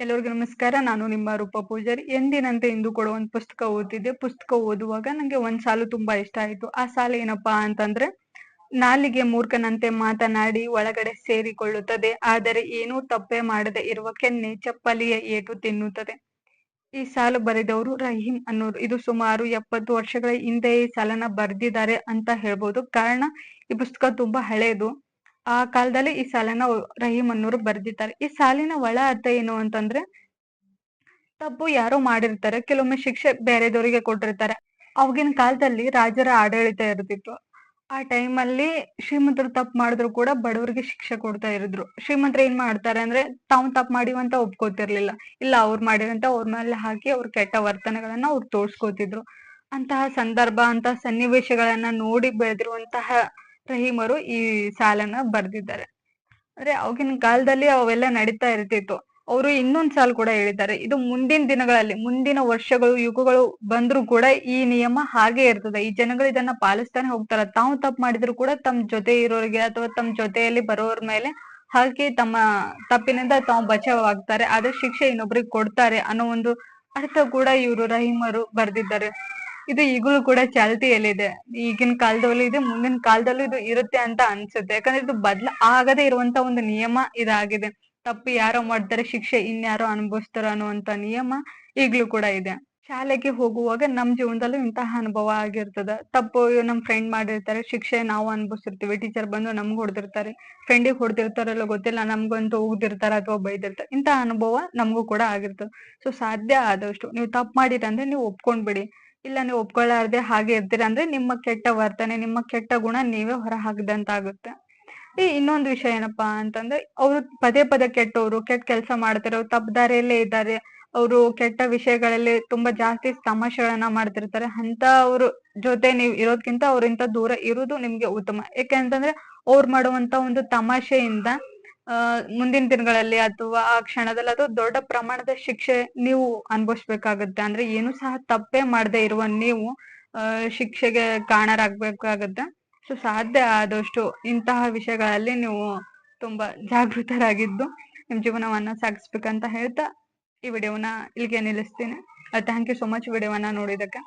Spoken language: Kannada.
ಎಲ್ಲರಿಗೂ ನಮಸ್ಕಾರ. ನಾನು ನಿಮ್ಮ ರೂಪ ಪೂಜಾರಿ. ಎಂದಿನಂತೆ ಇಂದು ಕೂಡ ಒಂದು ಪುಸ್ತಕ ಓದಿದ್ದೆ. ಪುಸ್ತಕ ಓದುವಾಗ ನಂಗೆ ಒಂದ್ ಸಾಲು ತುಂಬಾ ಇಷ್ಟ ಆಯ್ತು. ಆ ಸಾಲು ಏನಪ್ಪಾ ಅಂತಂದ್ರೆ, ನಾಲಿಗೆ ಮೂರ್ಖನಂತೆ ಮಾತನಾಡಿ ಒಳಗಡೆ ಸೇರಿಕೊಳ್ಳುತ್ತದೆ, ಆದರೆ ಏನೂ ತಪ್ಪೇ ಮಾಡದೆ ಇರುವ ಕೆನ್ನೆ ಚಪ್ಪಲಿಯ ಏಟು ತಿನ್ನುತ್ತದೆ. ಈ ಸಾಲು ಬರೆದವರು ರಹೀಂ ಅನ್ನೋರು. ಇದು ಸುಮಾರು ಎಪ್ಪತ್ತು ವರ್ಷಗಳ ಹಿಂದೆ ಈ ಸಾಲನ್ನ ಬರೆದಿದ್ದಾರೆ ಅಂತ ಹೇಳ್ಬೋದು. ಕಾರಣ, ಈ ಪುಸ್ತಕ ತುಂಬಾ ಹಳೇದು. ಆ ಕಾಲದಲ್ಲಿ ಈ ಸಾಲನ್ನ ರಹೀಂ ಅನ್ನೋರು ಬರ್ದಿದ್ದಾರೆ. ಈ ಸಾಲಿನ ಒಳ ಅರ್ಥ ಏನು ಅಂತಂದ್ರೆ, ತಪ್ಪು ಯಾರೋ ಮಾಡಿರ್ತಾರೆ, ಕೆಲವೊಮ್ಮೆ ಶಿಕ್ಷೆ ಬೇರೆದವರಿಗೆ ಕೊಟ್ಟಿರ್ತಾರೆ. ಅವಾಗಿನ ಕಾಲದಲ್ಲಿ ರಾಜರ ಆಡಳಿತ ಇರ್ತಿತ್ತು. ಆ ಟೈಮಲ್ಲಿ ಶ್ರೀಮಂತರು ತಪ್ಪು ಮಾಡಿದ್ರು ಕೂಡ ಬಡವರಿಗೆ ಶಿಕ್ಷೆ ಕೊಡ್ತಾ ಇರಿದ್ರು. ಶ್ರೀಮಂತರು ಏನ್ ಮಾಡ್ತಾರೆ ಅಂದ್ರೆ, ತಾವು ತಪ್ಪು ಮಾಡಿವಂತ ಒಪ್ಕೋತಿರ್ಲಿಲ್ಲ. ಇಲ್ಲ, ಅವ್ರು ಮಾಡಿರಂತ ಅವ್ರ ಮೇಲೆ ಹಾಕಿ ಅವ್ರ ಕೆಟ್ಟ ವರ್ತನೆಗಳನ್ನ ಅವ್ರು ತೋರ್ಸ್ಕೊತಿದ್ರು. ಅಂತಹ ಸಂದರ್ಭ, ಅಂತಹ ಸನ್ನಿವೇಶಗಳನ್ನ ನೋಡಿ ಬೆಳೆದಿರುವಂತಹ ರಹೀಮರು ಈ ಸಾಲನ್ನ ಬರ್ದಿದ್ದಾರೆ. ಅಂದ್ರೆ ಅವಾಗಿನ ಕಾಲದಲ್ಲಿ ಅವೆಲ್ಲ ನಡೀತಾ ಇರ್ತಿತ್ತು. ಅವರು ಇನ್ನೊಂದ್ ಸಾಲ್ ಕೂಡ ಹೇಳಿದ್ದಾರೆ. ಇದು ಮುಂದಿನ ದಿನಗಳಲ್ಲಿ, ಮುಂದಿನ ವರ್ಷಗಳು, ಯುಗಗಳು ಬಂದ್ರು ಕೂಡ ಈ ನಿಯಮ ಹಾಗೆ ಇರ್ತದೆ. ಈ ಜನಗಳು ಇದನ್ನ ಪಾಲಿಸ್ತಾನೆ ಹೋಗ್ತಾರ. ತಾವು ತಪ್ಪು ಮಾಡಿದ್ರು ಕೂಡ ತಮ್ಮ ಜೊತೆ ಇರೋರಿಗೆ ಅಥವಾ ತಮ್ಮ ಜೊತೆಯಲ್ಲಿ ಬರೋರ್ ಮೇಲೆ ಹಾಕಿ ತಮ್ಮ ತಪ್ಪಿನಿಂದ ತಾವು ಬಚಾವಾಗ್ತಾರೆ. ಆದ್ರೆ ಶಿಕ್ಷೆ ಇನ್ನೊಬ್ರಿಗೆ ಕೊಡ್ತಾರೆ ಅನ್ನೋ ಒಂದು ಅರ್ಥ ಕೂಡ ಇವರು ರಹೀಮರು ಬರ್ದಿದ್ದಾರೆ. ಇದು ಈಗಲೂ ಕೂಡ ಚಾಲ್ತಿಯಲ್ಲಿದೆ. ಈಗಿನ ಕಾಲದಲ್ಲೂ ಇದೆ, ಮುಂದಿನ ಕಾಲದಲ್ಲೂ ಇದು ಇರುತ್ತೆ ಅಂತ ಅನ್ಸುತ್ತೆ. ಯಾಕಂದ್ರೆ ಇದು ಬದ್ಲ ಆಗದೆ ಇರುವಂತ ಒಂದು ನಿಯಮ ಇದಾಗಿದೆ. ತಪ್ಪು ಯಾರೋ ಮಾಡ್ತಾರೆ, ಶಿಕ್ಷೆ ಇನ್ಯಾರೋ ಅನುಭವಿಸ್ತಾರ ಅನ್ನುವಂತ ನಿಯಮ ಈಗ್ಲೂ ಕೂಡ ಇದೆ. ಶಾಲೆಗೆ ಹೋಗುವಾಗ ನಮ್ ಜೀವನದಲ್ಲೂ ಇಂತಹ ಅನುಭವ ಆಗಿರ್ತದ. ತಪ್ಪು ನಮ್ ಫ್ರೆಂಡ್ ಮಾಡಿರ್ತಾರೆ, ಶಿಕ್ಷೆ ನಾವು ಅನುಭವಿಸಿರ್ತೀವಿ ಟೀಚರ್ ಬಂದು ನಮ್ಗ್ ಹೊಡೆದಿರ್ತಾರೆ ಫ್ರೆಂಡಿಗೆ ಹೊಡೆದಿರ್ತಾರಲ್ಲ ಗೊತ್ತಿಲ್ಲ, ನಮ್ಗಂತೂ ಹೋಗ್ದಿರ್ತಾರ ಅಥವಾ ಬೈದಿರ್ತಾರೆ. ಇಂತಹ ಅನುಭವ ನಮಗೂ ಕೂಡ ಆಗಿರ್ತದೆ. ಸೊ ಸಾಧ್ಯ ಆದಷ್ಟು. ನೀವು ತಪ್ಪು ಮಾಡಿರಂದ್ರೆ ನೀವು ಒಪ್ಕೊಂಡ್ಬಿಡಿ. ಇಲ್ಲ, ನೀವು ಒಪ್ಕೊಳ್ಳಾರ್ದೆ ಹಾಗೆ ಇರ್ತೀರ ಅಂದ್ರೆ ನಿಮ್ಮ ಕೆಟ್ಟ ವರ್ತನೆ, ನಿಮ್ಮ ಕೆಟ್ಟ ಗುಣ ನೀವೇ ಹೊರ ಹಾಕ್ದಂತಾಗುತ್ತೆ ಈ ಇನ್ನೊಂದು ವಿಷಯ ಏನಪ್ಪಾ ಅಂತಂದ್ರೆ, ಅವ್ರು ಪದೇ ಪದೇ ಕೆಟ್ಟವ್ರು, ಕೆಟ್ಟ ಕೆಲಸ ಮಾಡ್ತಾರೆ, ಅವ್ರು ಇದ್ದಾರೆ, ಅವರು ಕೆಟ್ಟ ವಿಷಯಗಳಲ್ಲಿ ತುಂಬಾ ಜಾಸ್ತಿ ತಮಾಷೆಗಳನ್ನ ಮಾಡ್ತಿರ್ತಾರೆ ಅಂತ ಅವ್ರ ಜೊತೆ ನೀವು ಇರೋದ್ಕಿಂತ ಅವ್ರಿಂದ ದೂರ ಇರುವುದು ನಿಮ್ಗೆ ಉತ್ತಮ. ಯಾಕೆಂತಂದ್ರೆ ಅವ್ರು ಮಾಡುವಂತ ಒಂದು ತಮಾಷೆಯಿಂದ ಮುಂದಿನ ದಿನಗಳಲ್ಲಿ ಅಥವಾ ಆ ಕ್ಷಣದಲ್ಲಿ ಅದು ದೊಡ್ಡ ಪ್ರಮಾಣದ ಶಿಕ್ಷೆ ನೀವು ಅನುಭವಿಸ್ಬೇಕಾಗತ್ತೆ. ಅಂದ್ರೆ ಏನು ಸಹ ತಪ್ಪೇ ಮಾಡದೆ ಇರುವ ನೀವು ಶಿಕ್ಷೆಗೆ ಕಾರಣರಾಗ್ಬೇಕಾಗತ್ತೆ. ಸೊ, ಸಾಧ್ಯ ಆದಷ್ಟು ಇಂತಹ ವಿಷಯಗಳಲ್ಲಿ ನೀವು ತುಂಬಾ ಜಾಗೃತರಾಗಿದ್ದು ನಿಮ್ ಜೀವನವನ್ನ ಸಾಗಿಸ್ಬೇಕಂತ ಹೇಳ್ತಾ ಈ ವಿಡಿಯೋವನ್ನ ಇಲ್ಲಿಗೆ ನಿಲ್ಲಿಸ್ತೀನಿ. ಥ್ಯಾಂಕ್ ಯು ಸೊ ಮಚ್ ವಿಡಿಯೋವನ್ನ ನೋಡಿದಕ್ಕೆ